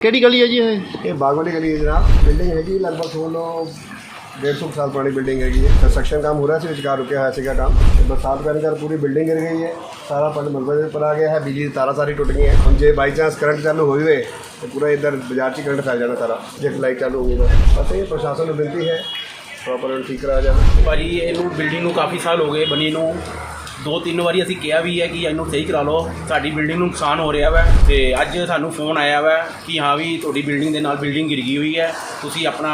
ਕਿਹੜੀ ਗਲੀ ਹੈ ਜੀ ਇਹ? ਇਹ ਬਾਗ ਵਾਲੀ ਗਲੀ ਹੈ ਜਨਾਬ। ਬਿਲਡਿੰਗ ਹੈਗੀ ਲਗਭਗ ਸੋਲ 150 ਸਾਲ ਪੁਰਾਣੀ ਬਿਲਡਿੰਗ ਹੈਗੀ ਹੈ। ਕੰਸਟਰਕਸ਼ਨ ਕੰਮ ਹੋ ਰਿਹਾ ਸੀ ਵਿਚਕਾਰ ਰੁਕਿਆ ਹੋਇਆ ਸੀਗਾ ਕੰਮ। ਤੇ ਬਰਸਾਤ ਪੈਣ ਕਰ ਪੂਰੀ ਬਿਲਡਿੰਗ ਗਿਰ ਗਈ ਹੈ। ਸਾਰਾ ਪੰਜ ਮਲਬੇ ਦੇ ਉੱਪਰ ਆ ਗਿਆ ਹੈ। ਬਿਜਲੀ ਦੀ ਤਾਰਾਂ ਸਾਰੀ ਟੁੱਟ ਗਈਆਂ। ਹੁਣ ਜੇ ਬਾਈ ਚਾਂਸ ਕਰੰਟ ਚਾਲੂ ਹੋਈ ਹੋਵੇ ਤੇ ਪੂਰਾ ਇੱਧਰ ਬਾਜ਼ਾਰ 'ਚ ਹੀ ਕਰੰਟ ਫੈਲ ਜਾਣਾ ਸਾਰਾ ਜੇ ਲਾਈਟ ਚਾਲੂ ਹੋਊਗਾ ਬਸ ਇਹ ਪ੍ਰਸ਼ਾਸਨ ਨੂੰ ਬੇਨਤੀ ਹੈ ਪ੍ਰੋਪਰ ਠੀਕ ਕਰਾਇਆ ਜਾਵੇ। ਭਾਜੀ ਇਹਨੂੰ ਬਿਲਡਿੰਗ ਨੂੰ ਕਾਫੀ ਸਾਲ ਹੋ ਗਏ ਬਣੀ ਨੂੰ। ਦੋ ਤਿੰਨ ਵਾਰੀ ਅਸੀਂ ਕਿਹਾ ਵੀ ਹੈ ਕਿ ਇਹਨੂੰ ਸਹੀ ਕਰਾ ਲਓ। ਸਾਡੀ ਬਿਲਡਿੰਗ ਨੂੰ ਨੁਕਸਾਨ ਹੋ ਰਿਹਾ ਵਾ ਤੇ ਅੱਜ ਸਾਨੂੰ ਫੋਨ ਆਇਆ ਵਾ ਕਿ ਹਾਂ ਵੀ ਤੁਹਾਡੀ ਬਿਲਡਿੰਗ ਦੇ ਨਾਲ ਬਿਲਡਿੰਗ ਗਿਰ ਗਈ ਹੋਈ ਹੈ। ਤੁਸੀਂ ਆਪਣਾ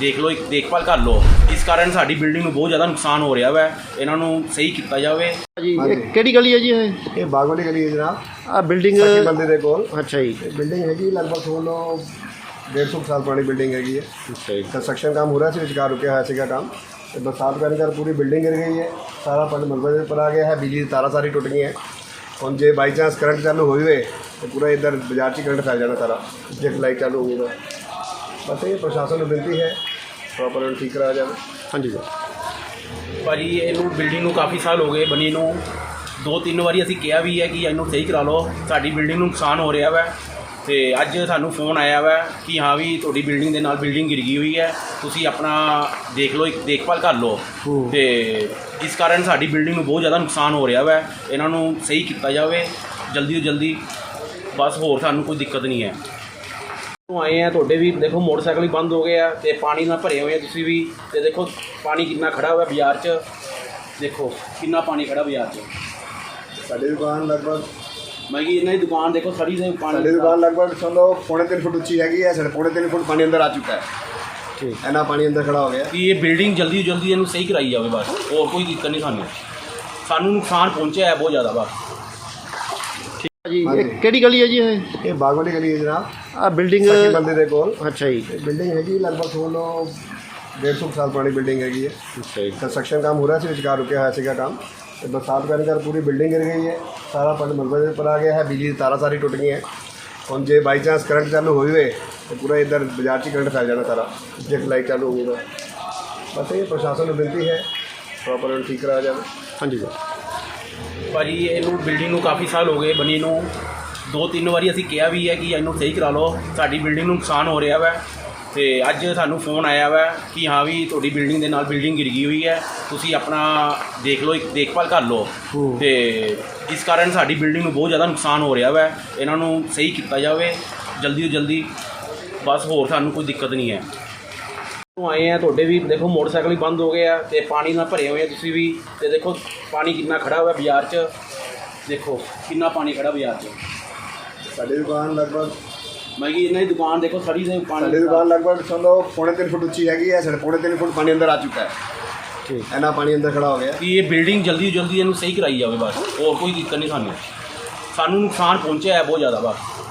ਦੇਖ ਲਓ ਇੱਕ ਦੇਖਭਾਲ ਕਰ ਲਓ। ਇਸ ਕਾਰਨ ਸਾਡੀ ਬਿਲਡਿੰਗ ਨੂੰ ਬਹੁਤ ਜ਼ਿਆਦਾ ਨੁਕਸਾਨ ਹੋ ਰਿਹਾ ਵਾ। ਇਹਨਾਂ ਨੂੰ ਸਹੀ ਕੀਤਾ ਜਾਵੇ। ਜੀ ਹਾਂਜੀ। ਇਹ ਕਿਹੜੀ ਗਲੀ ਹੈ ਜੀ ਇਹ? ਇਹ ਬਾਗ ਵਾਲੀ ਗਲੀ ਹੈ ਜਨਾਬ। ਆ ਬਿਲਡਿੰਗ ਬੰਦੇ ਦੇ ਕੋਲ। ਅੱਛਾ ਜੀ। ਬਿਲਡਿੰਗ ਹੈਗੀ ਲਗਭਗ ਸੋਲ 150 ਸਾਲ ਪੁਰਾਣੀ ਬਿਲਡਿੰਗ ਹੈਗੀ ਹੈ ਅੱਛਾ ਜੀ ਕੰਸਟਰਕਸ਼ਨ ਕੰਮ ਹੋ ਰਿਹਾ ਸੀ ਵਿਚਕਾਰ ਰੁਕਿਆ ਹੋਇਆ ਸੀਗਾ ਕੰਮ ਤੇ ਬਰਸਾਤ ਪੈਣ ਕਰ ਪੂਰੀ ਬਿਲਡਿੰਗ ਗਿਰ ਗਈ ਹੈ ਸਾਰਾ ਪੰਜ ਮਲਬੇ ਦੇ ਉੱਪਰ ਆ ਗਿਆ ਹੈ ਬਿਜਲੀ ਦੀ ਤਾਰਾਂ ਸਾਰੀ ਟੁੱਟ ਗਈਆਂ ਹੁਣ ਜੇ ਬਾਈ ਚਾਂਸ ਕਰੰਟ ਚਾਲੂ ਹੋਈ ਹੋਵੇ ਤੇ ਪੂਰਾ ਇੱਧਰ ਬਾਜ਼ਾਰ 'ਚ ਹੀ ਕਰੰਟ ਫੈਲ ਜਾਣਾ ਸਾਰਾ ਜੇ ਲਾਈਟ ਚਾਲੂ ਹੋਊਗਾ ਬਸ ਇਹ ਪ੍ਰਸ਼ਾਸਨ ਨੂੰ ਬੇਨਤੀ ਹੈ ਪ੍ਰੋਪਰ ਨੂੰ ਠੀਕ ਕਰਾਇਆ ਜਾਵੇ ਹਾਂਜੀ ਸਰ ਭਾਜੀ ਇਹਨੂੰ ਬਿਲਡਿੰਗ ਨੂੰ ਕਾਫੀ ਸਾਲ ਹੋ ਗਏ ਬਣੀ ਨੂੰ ਦੋ ਤਿੰਨ ਵਾਰੀ ਅਸੀਂ ਕਿਹਾ ਵੀ ਹੈ ਕਿ ਇਹਨੂੰ ਸਹੀ ਕਰਾ ਲਓ ਸਾਡੀ ਬਿਲਡਿੰਗ ਨੂੰ ਨੁਕਸਾਨ ਹੋ ਰਿਹਾ ਵਾ ਤੇ ਅੱਜ ਸਾਨੂੰ ਫੋਨ ਆਇਆ ਵਾ ਕਿ ਹਾਂ ਵੀ ਤੁਹਾਡੀ ਬਿਲਡਿੰਗ ਦੇ ਨਾਲ ਬਿਲਡਿੰਗ ਗਿਰ ਗਈ ਹੋਈ ਹੈ ਤੁਸੀਂ ਆਪਣਾ ਦੇਖ ਲਓ ਇੱਕ ਦੇਖਭਾਲ ਕਰ ਲਓ। ਤੇ ਇਸ ਕਾਰਨ ਸਾਡੀ ਬਿਲਡਿੰਗ ਨੂੰ ਬਹੁਤ ਜ਼ਿਆਦਾ ਨੁਕਸਾਨ ਹੋ ਰਿਹਾ ਵਾ ਇਹਨਾਂ ਨੂੰ ਸਹੀ ਕੀਤਾ ਜਾਵੇ ਜਲਦੀ ਤੋਂ ਜਲਦੀ। ਬਸ ਹੋਰ ਸਾਨੂੰ ਕੋਈ ਦਿੱਕਤ ਨਹੀਂ ਹੈ। ਤੋਂ ਆਏ ਆ ਤੁਹਾਡੇ ਵੀ ਦੇਖੋ ਮੋਟਰਸਾਈਕਲ ਵੀ ਬੰਦ ਹੋ ਗਏ ਆ ਤੇ ਪਾਣੀ ਨਾਲ ਭਰੇ ਹੋਏ ਆ ਤੁਸੀਂ ਵੀ। ਤੇ ਦੇਖੋ ਪਾਣੀ ਕਿੰਨਾ ਖੜਾ ਹੋਇਆ ਬਾਜ਼ਾਰ 'ਚ। ਦੇਖੋ ਕਿੰਨਾ ਪਾਣੀ ਖੜਾ ਬਾਜ਼ਾਰ 'ਚ। ਸਾਡੀ ਦੁਕਾਨ ਲਗਭਗ ਮੈਂ ਕਿ ਇਹਨਾਂ ਦੀ ਦੁਕਾਨ ਦੇਖੋ ਸੜੀ ਦੇ ਪਾਣੀ ਸਾਡੀ ਦੁਕਾਨ ਲਗਭਗ ਸਮਝੋ ਪੌਣੇ 3 ਫੁੱਟ ਉੱਚੀ ਹੈਗੀ ਹੈ ਸਾਡੇ ਪੌਣੇ 3 ਫੁੱਟ ਪਾਣੀ ਅੰਦਰ ਆ ਚੁੱਕਾ ਹੈ। ਠੀਕ। ਇੰਨਾ ਪਾਣੀ ਅੰਦਰ ਖੜਾ ਹੋ ਗਿਆ। ਕਿ ਇਹ ਬਿਲਡਿੰਗ ਜਲਦੀ ਤੋਂ ਜਲਦੀ ਇਹਨੂੰ ਸਹੀ ਕਰਾਈ ਜਾਵੇ ਬਸ ਹੋਰ ਕੋਈ ਦਿੱਕਤ ਨਹੀਂ ਸਾਨੂੰ। ਸਾਨੂੰ ਨੁਕਸਾਨ ਪਹੁੰਚਿਆ ਹੈ ਬਹੁਤ ਜ਼ਿਆਦਾ ਬਸ। ਜੀ ਇਹ। ਕਿਹੜੀ ਗਲੀ ਹੈ ਜੀ ਇਹ? ਇਹ ਬਾਗ ਵਾਲੀ ਗਲੀ ਹੈ ਜਨਾਬ। ਆ ਬਿਲਡਿੰਗ ਬੰਦੇ ਦੇ ਕੋਲ। ਅੱਛਾ ਜੀ। ਬਿਲਡਿੰਗ ਹੈਗੀ ਲਗਭਗ ਸੋਲ 150 ਸਾਲ ਪੁਰਾਣੀ ਬਿਲਡਿੰਗ ਹੈਗੀ ਹੈ। ਅੱਛਾ ਜੀ। ਕੰਸਟਰਕਸ਼ਨ ਕੰਮ ਹੋ ਰਿਹਾ ਸੀ ਵਿਚਕਾਰ ਰੁਕਿਆ ਹੋਇਆ ਸੀਗਾ ਕੰਮ। ਤੇ ਬਰਸਾਤ ਪੈਣ ਕਰ ਪੂਰੀ ਬਿਲਡਿੰਗ ਗਿਰ ਗਈ ਹੈ। ਸਾਰਾ ਪੰਜ ਮਲਬੇ ਦੇ ਉੱਪਰ ਆ ਗਿਆ ਹੈ ਬਿਜਲੀ ਦੀ ਤਾਰਾਂ ਸਾਰੀ ਟੁੱਟ ਗਈਆਂ। ਹੁਣ ਜੇ ਬਾਈ ਚਾਂਸ ਕਰੰਟ ਚਾਲੂ ਹੋਈ ਹੋਵੇ ਤੇ ਪੂਰਾ ਇੱਧਰ ਬਾਜ਼ਾਰ 'ਚ ਹੀ ਕਰੰਟ ਫੈਲ ਜਾਣਾ ਸਾਰਾ ਜੇ ਲਾਈਟ ਚਾਲੂ ਹੋਊਗਾ ਬਸ ਇਹ ਪ੍ਰਸ਼ਾਸਨ ਨੂੰ ਬੇਨਤੀ ਹੈ ਪ੍ਰੋਪਰ ਨੂੰ ਠੀਕ ਕਰਾਇਆ ਜਾਵੇ। ਹਾਂਜੀ ਸਰ। ਭਾਜੀ ਇਹਨੂੰ ਬਿਲਡਿੰਗ ਨੂੰ ਕਾਫੀ ਸਾਲ ਹੋ ਗਏ ਬਣੀ ਨੂੰ। ਦੋ ਤਿੰਨ ਵਾਰੀ ਅਸੀਂ ਕਿਹਾ ਵੀ ਹੈ ਕਿ ਇਹਨੂੰ ਸਹੀ ਕਰਾ ਲਓ। ਸਾਡੀ ਬਿਲਡਿੰਗ ਨੂੰ ਨੁਕਸਾਨ ਹੋ ਰਿਹਾ ਵਾ। ਤੇ ਅੱਜ ਸਾਨੂੰ ਫੋਨ ਆਇਆ ਵਾ ਕਿ ਹਾਂ ਵੀ ਤੁਹਾਡੀ ਬਿਲਡਿੰਗ ਦੇ ਨਾਲ ਬਿਲਡਿੰਗ ਗਿਰ ਗਈ ਹੋਈ ਹੈ। ਤੁਸੀਂ ਆਪਣਾ ਦੇਖ ਲਓ ਇੱਕ ਦੇਖਭਾਲ ਕਰ ਲਓ। ਤੇ ਇਸ ਕਾਰਨ ਸਾਡੀ ਬਿਲਡਿੰਗ ਨੂੰ ਬਹੁਤ ਜ਼ਿਆਦਾ ਨੁਕਸਾਨ ਹੋ ਰਿਹਾ ਵਾ। ਇਹਨਾਂ ਨੂੰ ਸਹੀ ਕੀਤਾ ਜਾਵੇ ਜਲਦੀ ਤੋਂ ਜਲਦੀ। ਬਸ ਹੋਰ ਸਾਨੂੰ ਕੋਈ ਦਿੱਕਤ ਨਹੀਂ ਹੈ। ਤੋਂ ਆਏ ਆ ਤੁਹਾਡੇ ਵੀ ਦੇਖੋ ਮੋਟਰਸਾਈਕਲ ਵੀ ਬੰਦ ਹੋ ਗਏ ਆ ਤੇ ਪਾਣੀ ਨਾਲ ਭਰੇ ਹੋਏ ਆ ਤੁਸੀਂ ਵੀ। ਤੇ ਦੇਖੋ ਪਾਣੀ ਕਿੰਨਾ ਖੜਾ ਹੋਇਆ ਬਾਜ਼ਾਰ 'ਚ। ਦੇਖੋ ਕਿੰਨਾ ਪਾਣੀ ਖੜਾ ਬਾਜ਼ਾਰ 'ਚ। ਸਾਡੀ ਦੁਕਾਨ ਲਗਭਗ ਮੈਂ ਕਿ ਇਹਨਾਂ ਦੀ ਦੁਕਾਨ ਦੇਖੋ ਸੜੀ ਦੇ ਪਾਣੀ ਸਾਡੀ ਦੁਕਾਨ ਲਗਭਗ ਸਮਝੋ ਪੌਣੇ 3 ਫੁੱਟ ਉੱਚੀ ਹੈਗੀ ਹੈ ਸਾਡੇ ਪੌਣੇ 3 ਫੁੱਟ ਪਾਣੀ ਅੰਦਰ ਆ ਚੁੱਕਾ ਹੈ। ਠੀਕ। ਇੰਨਾ ਪਾਣੀ ਅੰਦਰ ਖੜਾ ਹੋ ਗਿਆ। ਕਿ ਇਹ ਬਿਲਡਿੰਗ ਜਲਦੀ ਤੋਂ ਜਲਦੀ ਇਹਨੂੰ ਸਹੀ ਕਰਾਈ ਜਾਵੇ ਬਸ ਹੋਰ ਕੋਈ ਦਿੱਕਤ ਨਹੀਂ ਸਾਨੂੰ। ਸਾਨੂੰ ਨੁਕਸਾਨ ਪਹੁੰਚਿਆ ਹੈ ਬਹੁਤ ਜ਼ਿਆਦਾ ਬਸ।